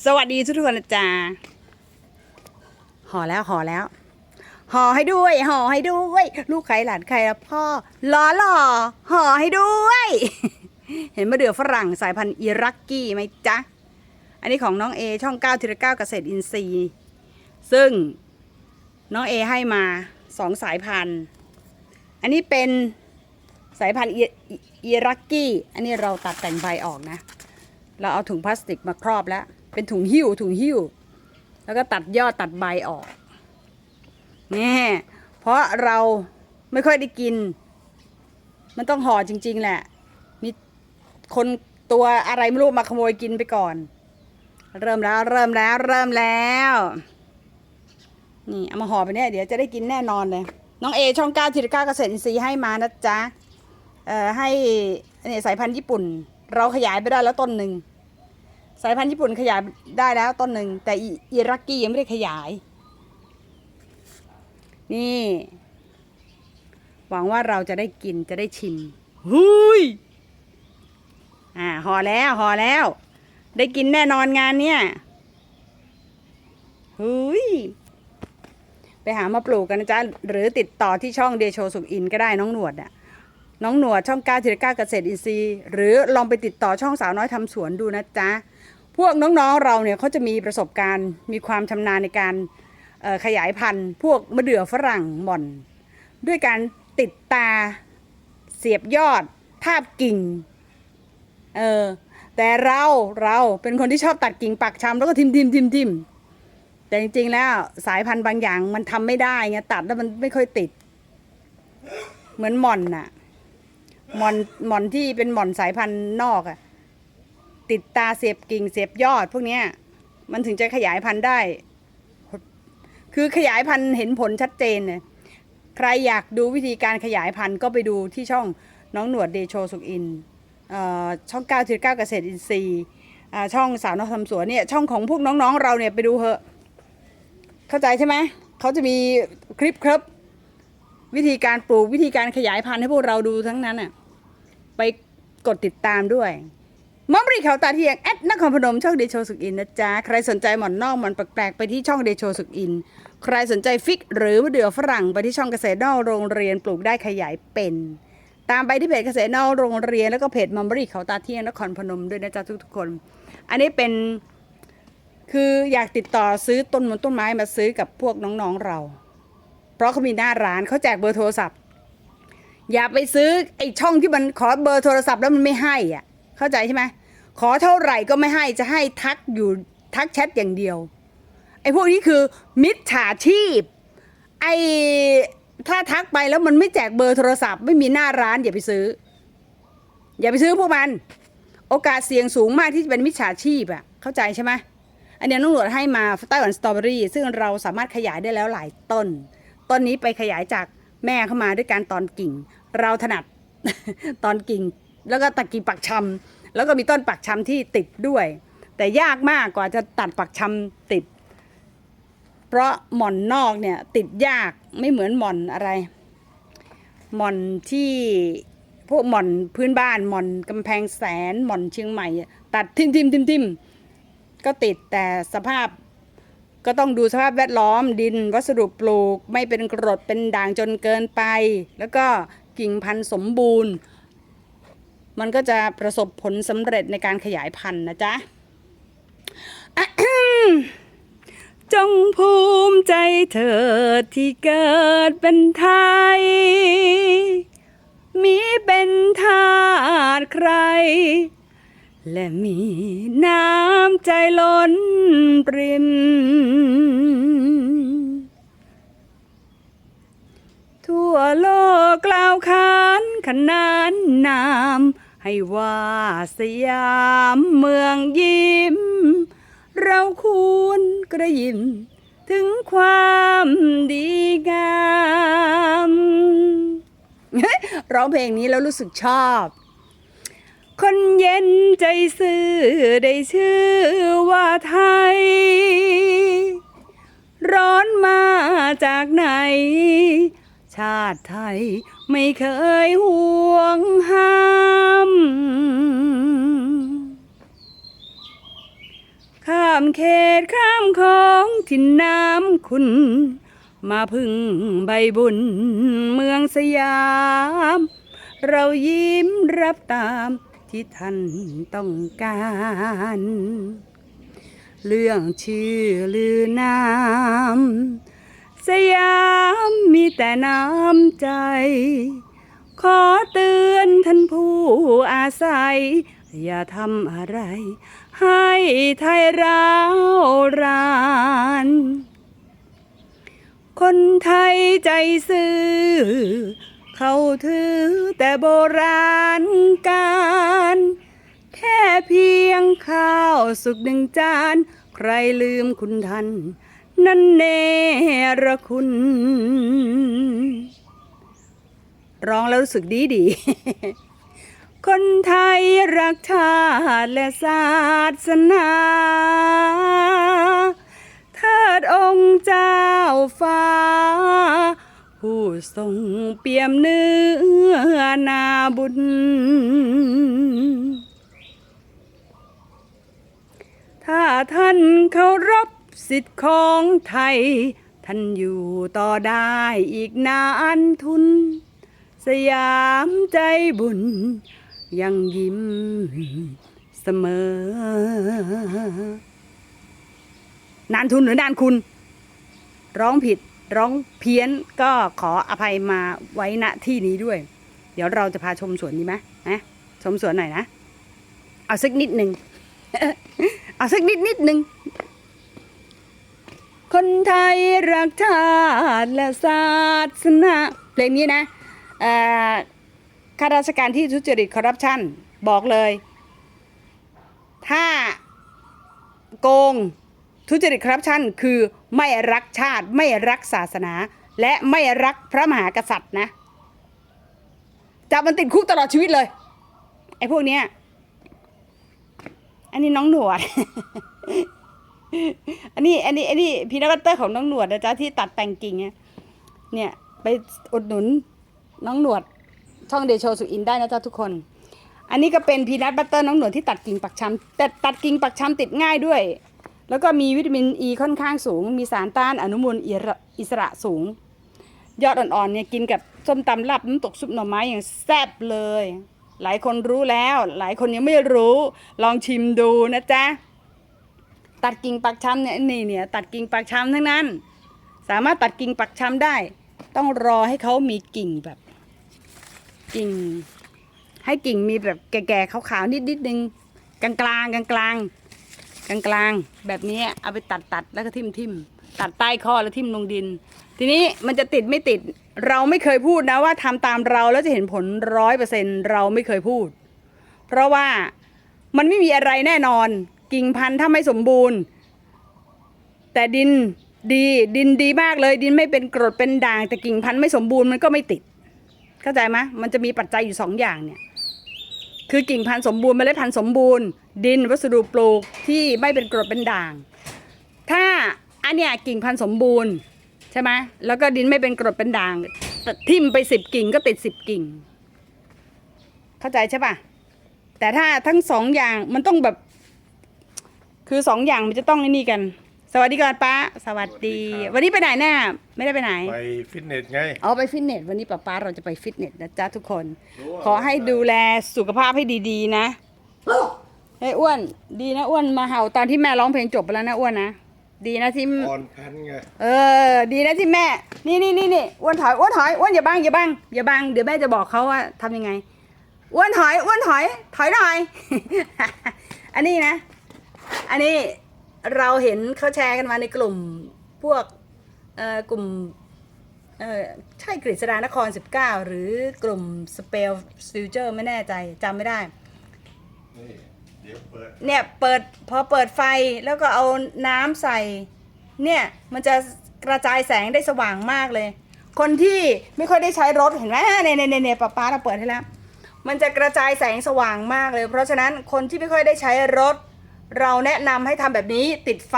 สวัสดีทุกทุกคนจ๊ะห่อแล้วห่อแล้วห่อให้ด้วยห่อให้ด้วย ลูกใครหลานใครละพ่อล้อหล่อห่อให้ด้วย เห็นมะเดื่อฝรั่งสายพันธุ์อิรักกี้ไหมจ๊ะ อันนี้ของน้องเอช่อง9ทีละ9เกษตรอินทรีย์ ซึ่งน้องเอให้มาสองสายพันธุ์ อันนี้เป็นสายพันธุ์อิอิอิรักกี้ อันนี้เราตัดแต่งใบออกนะ เราเอาถุงพลาสติกมาครอบแล้ว เป็นถุงหิ้วถุงหิ้ว แล้วก็ตัดยอดตัดใบออกนี่เพราะเราไม่ค่อยได้กิน มันต้องห่อจริง ๆ แหละ มีคนตัวอะไรไม่รู้มาขโมยกินไปก่อน เริ่มแล้วเริ่มแล้วเริ่มแล้ว นี่เอามาห่อไปเนี่ยเดี๋ยวจะได้กินแน่นอนเลย น้องเอช่องเก้าทีละเก้าเกษตรอินทรีย์ให้มานะจ๊ะ เอ่อให้เนี่ยสายพันธุ์ญี่ปุ่น เราขยายไปได้แล้วต้นหนึ่ง สายพันธุ์ญี่ปุ่นขยายได้แล้วต้นหนึ่ง แต่อิรักกี้ยังไม่ได้ขยาย นี่ หวังว่าเราจะได้กินจะได้ชิมหุยอ่าห่อแล้วห่อแล้ว ได้กินแน่นอนงานเนี่ยหุยไปหามาปลูกกันนะจ๊ะ หรือติดต่อที่ช่องเดโชสุขอินก็ได้น้องหนวดอะ น้องหนวดช่องก้าทีละก้าเกษตรอินทรีย์ หรือลองไปติดต่อช่องสาวน้อยทำสวนดูนะจ๊ะ พวกน้องๆเราเนี่ยเขาจะมีประสบการณ์ มีความชำนาญในการขยายพันธุ์ พวกมะเดื่อฝรั่งหม่อน ด้วยการติดตาเสียบยอดทาบกิ่งเออแต่เราเราเป็นคนที่ชอบตัดกิ่งปักชำแล้วก็ทิมทิมทิมทิมแต่จริงๆแล้วสายพันธุ์บางอย่างมันทำไม่ได้ไงตัดแล้วมันไม่ค่อยติด เหมือนหม่อนน่ะ หมอนหมอนที่เป็นหมอนสายพันธุ์นอกอะติดตาเสียบกิ่งเสียบยอด พวกเนี้ยมันถึงจะขยายพันธุ์ได้ คือขยายพันธุ์เห็นผลชัดเจนเนี่ยใครอยากดูวิธีการขยายพันธุ์ก็ไปดูที่ช่องน้องหนวดเดโชสุขอินอช่อง9ก้าทีเก้าเกษตรอินทรีย์ช่องสาวน้อยทำสวนเนี่ยช่องของพวกน้องๆ เราเนี่ยไปดูเหอะ เข้าใจใช่ไหมเขาจะมีคลิปครับ วิธีการปลูกวิธีการขยายพันธุ์ให้พวกเราดูทั้งนั้นน่ะ ไปกดติดตามด้วยมอมรีเขาตาเทียงแอดนครพนมช่องเดโชสุกอินนะจ๊ะ ใครสนใจหมอนนอกหมอนแปลกๆ ไปที่ช่องเดโชสุกอิน ใครสนใจฟิกหรือมะเดื่อฝรั่งไปที่ช่องเกษตรนอกโรงเรียนปลูกได้ขยายเป็น ตามไปที่เพจเกษตรนอกโรงเรียนแล้วก็เพจมอมรีเขาตาเทียงนครพนมด้วยนะจ๊ะทุกๆคน อันนี้เป็นคืออยากติดต่อซื้อต้นมนต้นไม้มาซื้อกับพวกน้องๆเรา เพราะเขามีหน้าร้านเขาแจกเบอร์โทรศัพท์ อย่าไปซื้อไอ้ช่องที่มันขอเบอร์โทรศัพท์แล้วมันไม่ให้อะ เข้าใจใช่ไหมขอเท่าไหร่ก็ไม่ให้จะให้ทักอยู่ทักแชทอย่างเดียวไอ้พวกนี้คือมิจฉาชีพ ไอ้ถ้าทักไปแล้วมันไม่แจกเบอร์โทรศัพท์ ไม่มีหน้าร้านอย่าไปซื้อ อย่าไปซื้อพวกมัน โอกาสเสี่ยงสูงมากที่จะเป็นมิจฉาชีพอะเข้าใจใช่ไหมอันนี้น้องหนวดให้มาไต้หวันสตรอเบอรี่ซึ่งเราสามารถขยายได้แล้วหลายต้น ต้นนี้ไปขยายจากแม่เข้ามาด้วยการตอนกิ่ง เราถนัดตอนกิ่ง แล้วก็ตัดกิ่งปักชำแล้วก็มีต้นปักชำที่ติดด้วย แต่ยากมากกว่าจะตัดปักชำติด เพราะหม่อนนอกเนี่ยติดยากไม่เหมือนหม่อนอะไร หม่อนที่พวกหม่อนพื้นบ้านหม่อนกำแพงแสนหม่อนเชียงใหม่ ตัดทิมทิมทิมทิมก็ติดแต่สภาพก็ต้องดูสภาพแวดล้อมดินวัสดุปลูก ไม่เป็นกรดเป็นด่างจนเกินไป แล้วก็ กิ่งพันธุ์สมบูรณ์ มันก็จะประสบผลสำเร็จในการขยายพันธุ์นะจ๊ะจงภูมิใจเถิดที่เกิดเป็นไทย มีเป็นทาสใคร และมีน้ำใจล้นปริม ทั่วโลกกล่าวขานขนานนาม ให้ว่าสยามเมืองยิ้ม เราควรกระยิมถึงความดีงามร้องเพลงนี้แล้วรู้สึกชอบ คนเย็นใจซื่อได้ชื่อว่าไทย ร้อนมาจากไหน ชาติไทยไม่เคยห่วงห้าม ข้ามเขตข้ามของทินน้ำคุณ มาพึ่งใบบุญเมืองสยาม เรายิ้มรับตามที่ท่านต้องการ เรื่องชื่อลือนาม สยามมีแต่น้ำใจ ขอเตือนท่านผู้อาศัย อย่าทำอะไร ให้ไทยร้าวราน คนไทยใจซื่อ เขาถือแต่โบราณการแค่เพียงข้าวสุกหนึ่งจาน ใครลืมคุณท่าน นั่นเนรคุณ ร้องแล้วรู้สึกดีดี คนไทยรักชาติและศาสนาเทิดองค์เจ้าฟ้า ผู้ทรงเปี่ยมเนื้อนาบุญถ้าท่านเคารพ สิทธิ์ของไทย ท่านอยู่ต่อได้อีกนานทุน สยามใจบุญ ยังยิ้มเสมอ นานทุนหรือนานคุณ ร้องผิดร้องเพี้ยนก็ขออภัยมาไว้ณที่นี้ด้วย เดี๋ยวเราจะพาชมสวนดีไหมนะชมสวนหน่อยนะ เอาสักนิดหนึ่งเอาสักนิดนิดหนึ่ง คนไทยรักชาติและศาสนาเพลงนี้นะข้าราชการที่ทุจริตคอร์รัปชันบอกเลย ถ้าโกงทุจริตคอร์รัปชันคือไม่รักชาติไม่รักศาสนา และไม่รักพระมหากษัตริย์นะจับมันติดคุกตลอดชีวิตเลยไอ้พวกเนี้ยอันนี้น้องหนวด อันนี้อันนี้อันนี้พีนัทบัตเตอร์ของน้องหนวดนะจ๊ะที่ตัดแต่งกิ่งเนี่ยไปอุดหนุนน้องหนวดช่องเดโชสุอินได้นะจ๊ะทุกคน อันนี้ก็เป็นพีนัทบัตเตอร์น้องหนวดที่ตัดกิ่งปักชำแต่ตัดกิ่งปักชำติดง่ายด้วย แล้วก็มีวิตามินอ e ีค่อนข้างสูง มีสารต้านอนุมูลอิอิสระสูง ยอดอ่อนๆเนี่ยกินกับส้มตำลับน้ำตกซุปหน่อไม้อย่างแซ่บเลย หลายคนรู้แล้ว หลายคนยังไม่รู้ ลองชิมดูนะจ๊ะ ตัดกิ่งปักช้ำเนี่ยนี่เนี่ยตัดกิ่งปักช้ำทั้งนั้น สามารถตัดกิ่งปักช้ำได้ ต้องรอให้เขามีกิ่งแบบกิ่ง ให้กิ่งมีแบบแก่ๆขาวๆนิดนิดๆนึงกลางๆกลางๆกลางๆกลางๆแบบนี้เอาไปตัดตัดแล้วก็ทิ่มทิมตัดใต้ข้อแล้วทิ่มลงดิน ทีนี้มันจะติดไม่ติด เราไม่เคยพูดนะว่าทำตามเราแล้วจะเห็นผลร้อยเปอร์เซ็นเราไม่เคยพูด เพราะว่ามันไม่มีอะไรแน่นอน กิ่งพันธุ์ถ้าไม่สมบูรณ์ แต่ดินดีดินดีมากเลย ดินไม่เป็นกรดเป็นด่าง แต่กิ่งพันธุ์ไม่สมบูรณ์มันก็ไม่ติด เข้าใจไหมมันจะมีปัจจัยอยู่สองอย่างเนี่ยคือกิ่งพันธุ์สมบูรณ์เมล็ดพันธุ์สมบูรณ์ ดินวัสดุปลูกที่ไม่เป็นกรดเป็นด่าง ถ้าอันเนี้ยกิ่งพันธุ์สมบูรณ์ใช่ไหมแล้วก็ดินไม่เป็นกรดเป็นด่างทิ่มไปสิบกิ่งก็ติดสิบกิ่ง เข้าใจใช่ปะแต่ถ้าทั้งสองอย่างมันต้องแบบ คือสองอย่างมันจะต้องไอ้นี่กัน สวัสดีก่อนป้า สวัสดี สวัสดีครับ วันนี้ไปไหนแน่ไม่ได้ไปไหน ไปฟิตเนสไง เอาไปฟิตเนสวันนี้ป้าป้าเราจะไปฟิตเนสนะจ๊ะทุกคนรู้ว่าขอให้ดูแลสุขภาพให้ดีๆ นะเฮ้ยอ้วน ดีนะอ้วนมาเห่าตอนที่แม่ร้องเพลงจบไปแล้วนะอ้วนนะ ดีนะที่ อ่อนพันไง เออ ดีนะที่แม่ นี่นี่นี่นี่อ้วนถอยอ้วนถอยอ้วนอย่าบังอย่าบังอย่าบังเดี๋ยวแม่จะบอกเขาว่าทำยังไงอ้วนถอยอ้วนถอย ถอยหน่อย อันนี้นะ อันนี้เราเห็นเขาแชร์กันมาในกลุ่มพวกเอ่อกลุ่มเออใช่กฤษดานคร 19 หรือกลุ่ม Spell Future ไม่แน่ใจจำไม่ได้นี่เดี๋ยวเปิดเนี่ยเปิดพอเปิดไฟแล้วก็เอาน้ำใส่ เนี่ยมันจะกระจายแสงได้สว่างมากเลย คนที่ไม่ค่อยได้ใช้รถเห็นไหมเนี่ยเนี่ยเนี่ยเนี่ยป้าป้าเราเปิดให้แล้ว มันจะกระจายแสงสว่างมากเลย เพราะฉะนั้นคนที่ไม่ค่อยได้ใช้รถ เราแนะนำให้ทำแบบนี้ติดไฟ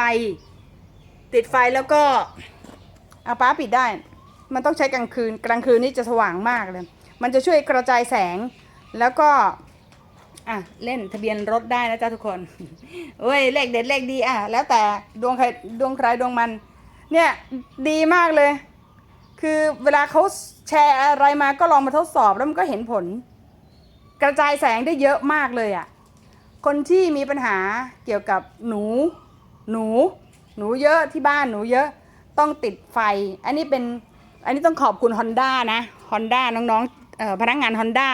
ติดไฟแล้วก็เอาป้าปิดได้ มันต้องใช้กลางคืน กลางคืนนี่จะสว่างมากเลย มันจะช่วยกระจายแสงแล้วก็อะเล่นทะเบียนรถได้นะจ๊ะทุกคนเอ้ยเลขเด็ดเลขดีอะแล้วแต่ดวงใครดวงใครดวงมัน เนี่ยดีมากเลย คือเวลาเขาแชร์อะไรมาก็ลองมาทดสอบแล้วมันก็เห็นผล กระจายแสงได้เยอะมากเลยอะ คนที่มีปัญหาเกี่ยวกับหนู หนู หนูเยอะที่บ้านหนูเยอะต้องติดไฟ อันนี้เป็นอันนี้ต้องขอบคุณ Honda นะ Honda น้องๆเอ่อพนักงาน Honda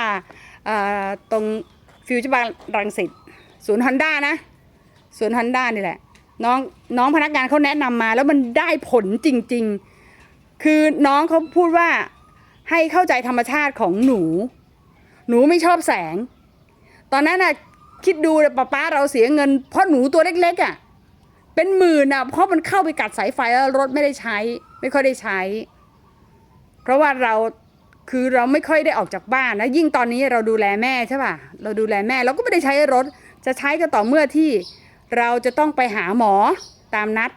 ตรงฟิวเจอร์บางรังสิตศูนย์ Honda นะศูนย์ Honda นี่แหละน้องน้องพนักงานเขาแนะนำมาแล้วมันได้ผลจริง ๆ คือน้องเขาพูดว่าให้เข้าใจธรรมชาติของหนู หนูไม่ชอบแสง ตอนนั้นน่ะ คิดดูเลยป้าป้าเราเสียเงิน เพราะหนูตัวเล็กๆอะเป็นหมื่นอะเพราะมันเข้าไปกัดสายไฟแล้วรถไม่ได้ใช้ ไม่ค่อยได้ใช้ เพราะว่าเราคือเราไม่ค่อยได้ออกจากบ้านนะยิ่งตอนนี้เราดูแลแม่ใช่ป่ะเราดูแลแม่เราก็ไม่ได้ใช้รถ จะใช้ก็ต่อเมื่อที่เราจะต้องไปหาหมอตามนัด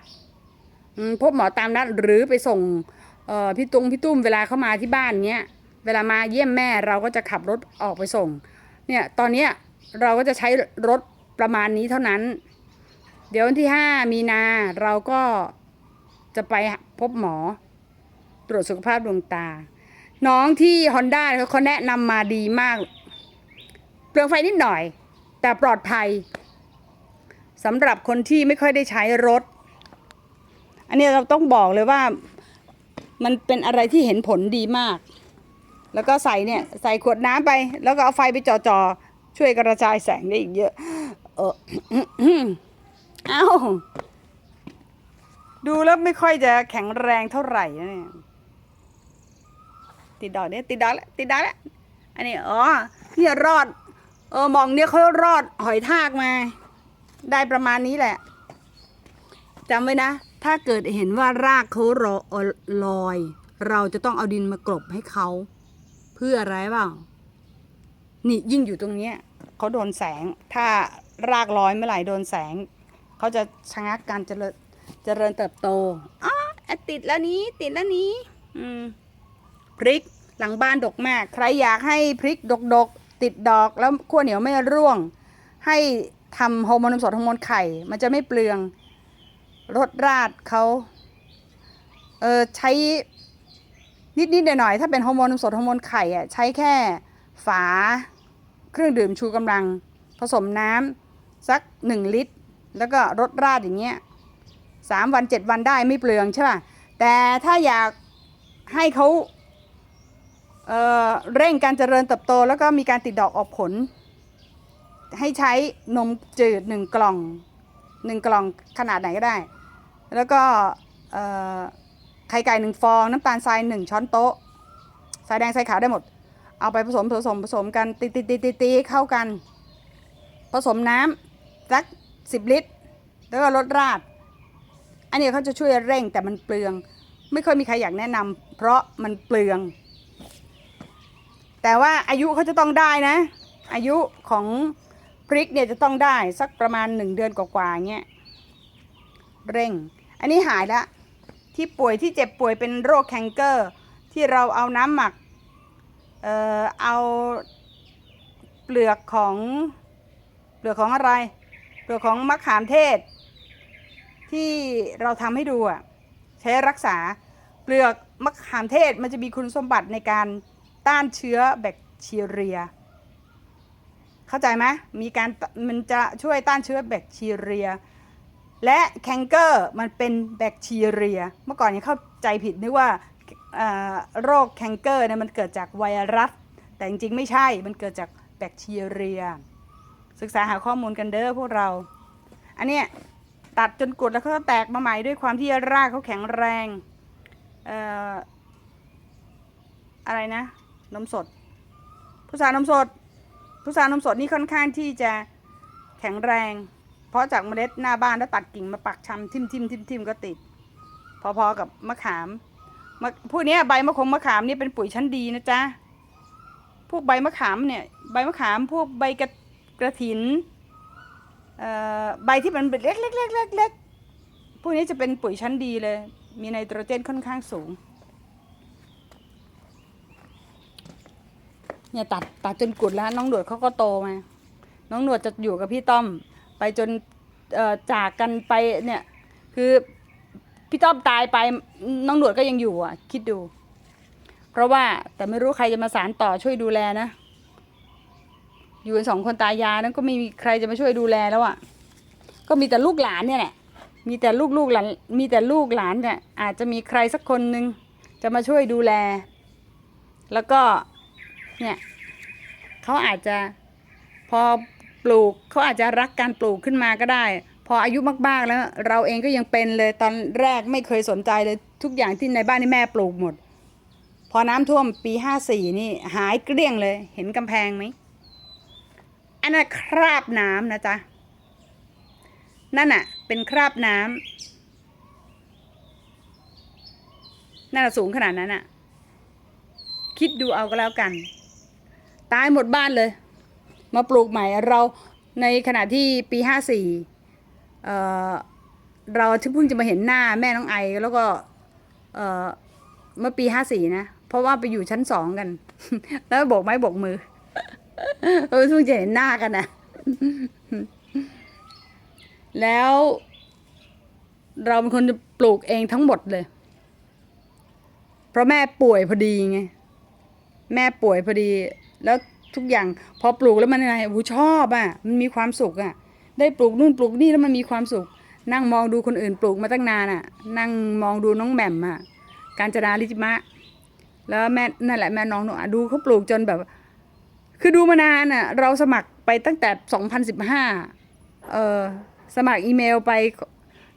พบหมอตามนัดหรือไปส่งพี่ตุงพี่ตุ้มเวลาเขามาที่บ้านเนี้ยเวลามาเยี่ยมแม่เราก็จะขับรถออกไปส่ง เนี่ยตอนเนี้ย เราก็จะใช้รถประมาณนี้เท่านั้น เดี๋ยววันที่ห้ามีนาเราก็จะไปพบหมอ ตรวจสุขภาพดวงตา น้องที่ Honda เขาเขาแนะนำมาดีมาก เปลืองไฟนิดหน่อย แต่ปลอดภัยสำหรับคนที่ไม่ค่อยได้ใช้รถ อันนี้เราต้องบอกเลยว่ามันเป็นอะไรที่เห็นผลดีมาก แล้วก็ใส่เนี่ย ใส่ขวดน้ำไป แล้วก็เอาไฟไปจ่อๆ ช่วยกระจายแสงได้อีกเยอะ เออเอ้า ดูแล้วไม่ค่อยจะแข็งแรงเท่าไหร่นะเนี่ย ติดดอกเนี่ยติดดอกแล้วติดดอกแล้ว อันนี้อ๋อเนี่ยรอด เออมองเนี่ยเขารอดหอยทากมา ได้ประมาณนี้แหละจำไว้นะ ถ้าเกิดเห็นว่ารากเขาลอย เราจะต้องเอาดินมากลบให้เขา เพื่ออะไรเปล่า นี่ยิ่งอยู่ตรงเนี้ยเขาโดนแสง ถ้ารากลอยเมื่อไหร่โดนแสง เขาจะชะงักการเจริญเจริญเติบโตอ๋อติดแล้วนี้ติดแล้วนี้ อืมพริกหลังบ้านดกมาก ใครอยากให้พริกดกดกติดดอกแล้วขั้วเหนียวไม่ร่วง ให้ทำฮอร์โมนนมสดฮอร์โมนไข่ มันจะไม่เปลืองรสราดเขาเออใช้นิดนิดๆหน่อยๆถ้าเป็นฮอร์โมนนมสดฮอร์โมนไข่อะใช้แค่ฝา เครื่องดื่มชูกำลัง ผสมน้ำสักหนึ่งลิตร แล้วก็รสราดอย่างเงี้ยสามวันเจ็ดวันได้ไม่เปลืองใช่ป่ะแต่ถ้าอยากให้เขาเเร่งการเจริญเติบโต แล้วก็มีการติดดอกออกผล ให้ใช้นมจืดหนึ่งกล่องหนึ่งกล่องขนาดไหนก็ได้ แล้วก็ไข่ไก่หนึ่งฟอง น้ำตาลทรายหนึ่งช้อนโต๊ะสายแดงสายขาวได้หมด เอาไปผสมผสมผสมกันตีตีตีตีตีเข้ากัน ผสมน้ำสักสิบลิตร แล้วก็ลดราด อันนี้เขาจะช่วยเร่งแต่มันเปลือง ไม่ค่อยมีใครอยากแนะนำเพราะมันเปลือง แต่ว่าอายุเขาจะต้องได้นะ อายุของพริกเนี่ยจะต้องได้สักประมาณหนึ่งเดือนกว่าๆเงี้ยเร่ง อันนี้หายละที่ป่วยที่เจ็บป่วยเป็นโรคแคนเกอร์ ที่เราเอาน้ำหมัก เอ่อเอาเปลือกของเปลือกของอะไร เปลือกของมะขามเทศ ที่เราทำให้ดูอะใช้รักษาเปลือกมะขามเทศมันจะมีคุณสมบัติในการต้านเชื้อแบคทีเรีย เข้าใจไหมมีการมันจะช่วยต้านเชื้อแบคทีเรีย และแคนเกอร์มันเป็นแบคทีเรีย เมื่อก่อนยังเข้าใจผิดนึกว่า โรคแคนเกอร์เนี่ยมันเกิดจากไวรัส แต่จริงๆ ไม่ใช่มันเกิดจากแบคทีเรีย ศึกษาหาข้อมูลกันเด้อพวกเรา อันเนี้ยตัดจนกุดแล้วเขาก็แตกมาใหม่ด้วยความที่รากเขาแข็งแรงอออะไรนะนมสดพุทรานมสดพุทรานมสดนี่ค่อนข้างที่จะแข็งแรง เพราะจากเมล็ดหน้าบ้านแล้วตัดกิ่งมาปักชำทิมทิมทิมทิมก็ติด พอๆกับมะขาม มะพวกนี้ใบมะขงมะขามนี่เป็นปุ๋ยชั้นดีนะจ๊ะ พวกใบมะขามเนี่ยใบมะขามพวกใบกระกระถินเอ่อใบที่มันเป็นเล็กเล็กเล็กเล็กเล็กพวกนี้จะเป็นปุ๋ยชั้นดีเลย มีไนโตรเจนค่อนข้างสูง เนี่ยตัดตัดจนกุดแล้วน้องโดดเขาก็โตมา น้องหนวดจะอยู่กับพี่ต้อม ไปจนจากกันไปเนี่ยคือ พี่ต้อมตายไปน้องหนวดก็ยังอยู่อะ คิดดู เพราะว่าแต่ไม่รู้ใครจะมาสารต่อช่วยดูแลนะ อยู่กันสองคนตายายนั้นก็ไม่มีใครจะมาช่วยดูแลแล้วอะ ก็มีแต่ลูกหลานเนี่ยแหละมีแต่ลูกลูกหลานมีแต่ลูกหลานเนี่ยอาจจะมีใครสักคนหนึ่งจะมาช่วยดูแล แล้วก็เนี่ยเขาอาจจะพอปลูกเขาอาจจะรักการปลูกขึ้นมาก็ได้ พออายุมากๆแล้ว เราเองก็ยังเป็นเลยตอนแรกไม่เคยสนใจเลยทุกอย่างที่ในบ้านนี่แม่ปลูกหมด พอน้ำท่วมปีห้าสี่นี่หายเกลี้ยงเลย เห็นกำแพงไหมอันนั้นคราบน้ำนะจ๊ะนั่นน่ะเป็นคราบน้ำนั่นสูงขนาดนั้นน่ะคิดดูเอาก็แล้วกัน ตายหมดบ้านเลย มาปลูกใหม่เราในขณะที่ปีห้าสี่ เอ่อเราเพิ่งจะมาเห็นหน้าแม่น้องไอแล้วก็เอ่อเมื่อปีห้าสี่นะ เพราะว่าไปอยู่ชั้นสองกัน แล้วโบกไม้โบกมือเราเพิ่งจะเห็นหน้ากันนะแล้ว เราเป็นคนปลูกเองทั้งหมดเลย เพราะแม่ป่วยพอดีไงแม่ป่วยพอดี แล้วทุกอย่าง พอปลูกแล้วมันอะไรหูชอบอะ มันมีความสุขอะ ได้ปลูกนู่นปลูกนี่แล้วมันมีความสุข นั่งมองดูคนอื่นปลูกมาตั้งนานอะ นั่งมองดูน้องแหม่มอะการจนาลิจิมะ แล้วแม่นั่นแหละแม่น้องหนูอะดูเขาปลูกจนแบบ คือดูมานานอะเราสมัครไปตั้งแต่ 2015 เออสมัครอีเมลไป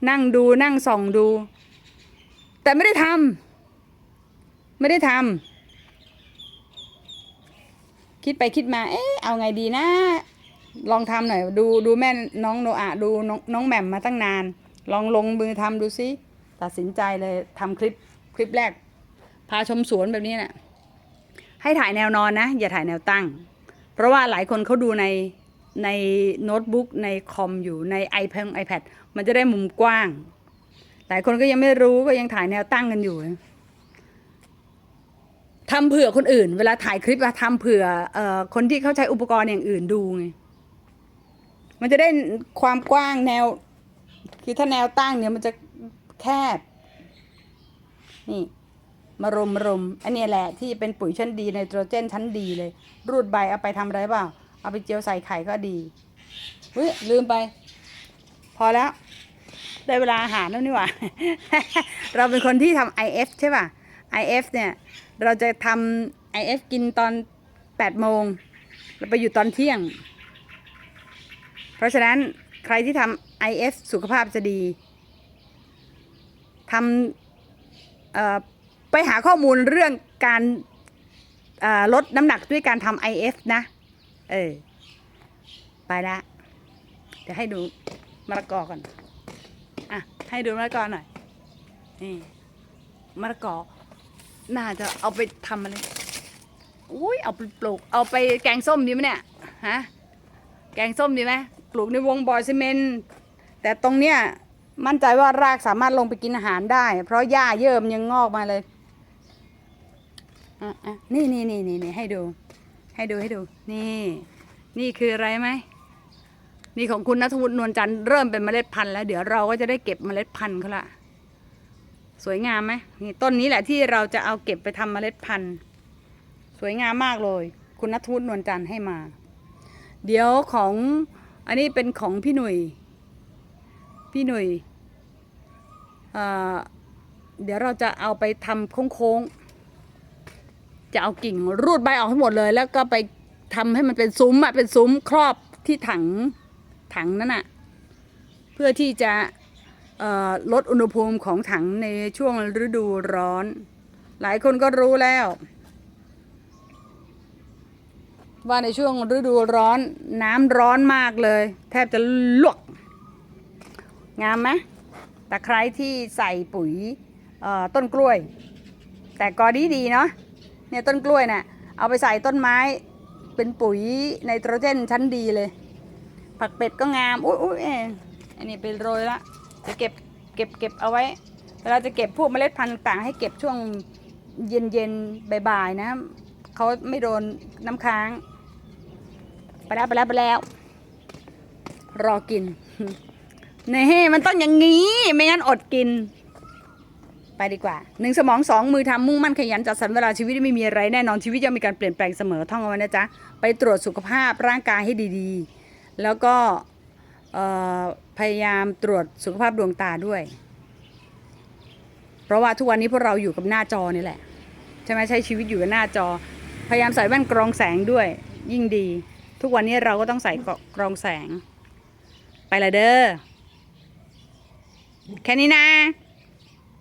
นั่งดูนั่งส่องดู แต่ไม่ได้ทำไม่ได้ทำคิดไปคิดมา เอ๊ะ เอาไงดีนะ ลองทำหน่อย ดูดูแม่น้องโนอาดูน้องน้องแหม่มมาตั้งนาน ลองลงมือทำดูซิตัดสินใจเลยทำคลิปคลิปแรก พาชมสวนแบบนี้น่ะให้ถ่ายแนวนอนนะ อย่าถ่ายแนวตั้ง เพราะว่าหลายคนเขาดูในในโน้ตบุ๊กในคอมอยู่ใน iPad iPad มันจะได้มุมกว้าง หลายคนก็ยังไม่รู้ก็ยังถ่ายแนวตั้งกันอยู่ทำเผื่อคนอื่น เวลาถ่ายคลิปอะทำเผื่อเอ่อคนที่เขาใช้อุปกรณ์อย่างอื่นดูไง มันจะได้ความกว้างแนว คือถ้าแนวตั้งเนี่ยมันจะแคบ นี่มารมมารมอันนี้แหละที่เป็นปุ๋ยชั้นดีไนโตรเจนชั้นดีเลย รูดใบเอาไปทำอะไรเปล่า เอาไปเจียวใส่ไข่ก็ดีเฮ้ยลืมไป พอแล้ว ได้เวลาอาหารแล้วนี่หว่า เราเป็นคนที่ทำ IF ใช่ป่ะ IF เนี่ย เราจะทำ IF กินตอน8โมง เราไปอยู่ตอนเที่ยง เพราะฉะนั้นใครที่ทำ IF สุขภาพจะดีทำไปหาข้อมูลเรื่องการลดน้ำหนักด้วยการทำ IF นะ เออ ไปละ เดี๋ยวให้ดูมะละกอก่อน อะ ให้ดูมะละกอหน่อย นี่มะละกอ น่าจะเอาไปทำอะไรอุ้ยเอาไปปลูก เอาไปแกงส้มดีไหมเนี่ย ฮะ แกงส้มดีไหม ลูกในวงบ่อซีเมนต์แต่ตรงเนี้ยมั่นใจว่ารากสามารถลงไปกินอาหารได้ เพราะหญ้าเยิ่มยังงอกมาเลยอะอะนี่นี่นี่นี่นี่ให้ดู ให้ดูให้ดู นี่ นี่คืออะไรไหมนี่ของคุณนัทวุฒินวลจันทร์เริ่มเป็นเมล็ดพันธุ์แล้ว เดี๋ยวเราก็จะได้เก็บเมล็ดพันธุ์เขาละสวยงามไหมนี่ต้นนี้แหละที่เราจะเอาเก็บไปทำเมล็ดพันธุ์ สวยงามมากเลย คุณนัทวุฒินวลจันทร์ให้มา เดี๋ยวของ อันนี้เป็นของพี่หนุ่ย พี่หนุ่ยเอ่อเดี๋ยวเราจะเอาไปทำโค้งๆ จะเอากิ่งรูดใบออกให้งหมดเลย แล้วก็ไปทำให้มันเป็นซุ้มอะเป็นซุ้มครอบที่ถังถังนั่นอะเพื่อที่จะลดอุณหภูมิของถังในช่วงฤดูร้อน หลายคนก็รู้แล้ว ว่าในช่วงฤดูร้อนน้ำร้อนมากเลย แทบจะลวก งามไหมตะไคร้ที่ใส่ปุ๋ยต้นกล้วย แต่กอดีดีเนาะเนี่ยต้นกล้วยน่ะเอาไปใส่ต้นไม้เป็นปุ๋ยไนโตรเจนชั้นดีเลย ผักเป็ดก็งามอุ้ยอุ้ยเอยอันนี้ไปโรยละจะเก็บเก็บเก็บเอาไว้เวลาจะเก็บพวกเมล็ดพันธุ์ต่างให้เก็บช่วงเย็นเย็นบ่ายๆนะเขาไม่โดนน้ำค้าง ไปแล้วไปแล้วไปแล้ว รอกินนี่มันต้องอย่างนี้ ไม่งั้นอดกิน ไปดีกว่าหนึ่งสมองสองมือทำมุ่งมั่นขยันจัดสรรเวลาชีวิตไม่มีอะไรแน่นอนชีวิตย่อมมีการเปลี่ยนแปลงเสมอท่องเอาไว้นะจ๊ะ ไปตรวจสุขภาพร่างกายให้ดีๆ แล้วก็พยายามตรวจสุขภาพดวงตาด้วย เพราะว่าทุกวันนี้พวกเราอยู่กับหน้าจอนี่แหละ ใช่ไหมใช้ชีวิตอยู่กับหน้าจอ พยายามใส่แว่นกรองแสงด้วยยิ่งดี ทุกวันนี้เราก็ต้องใส่กรองแสง ไปละเด้อ แค่นี้นะ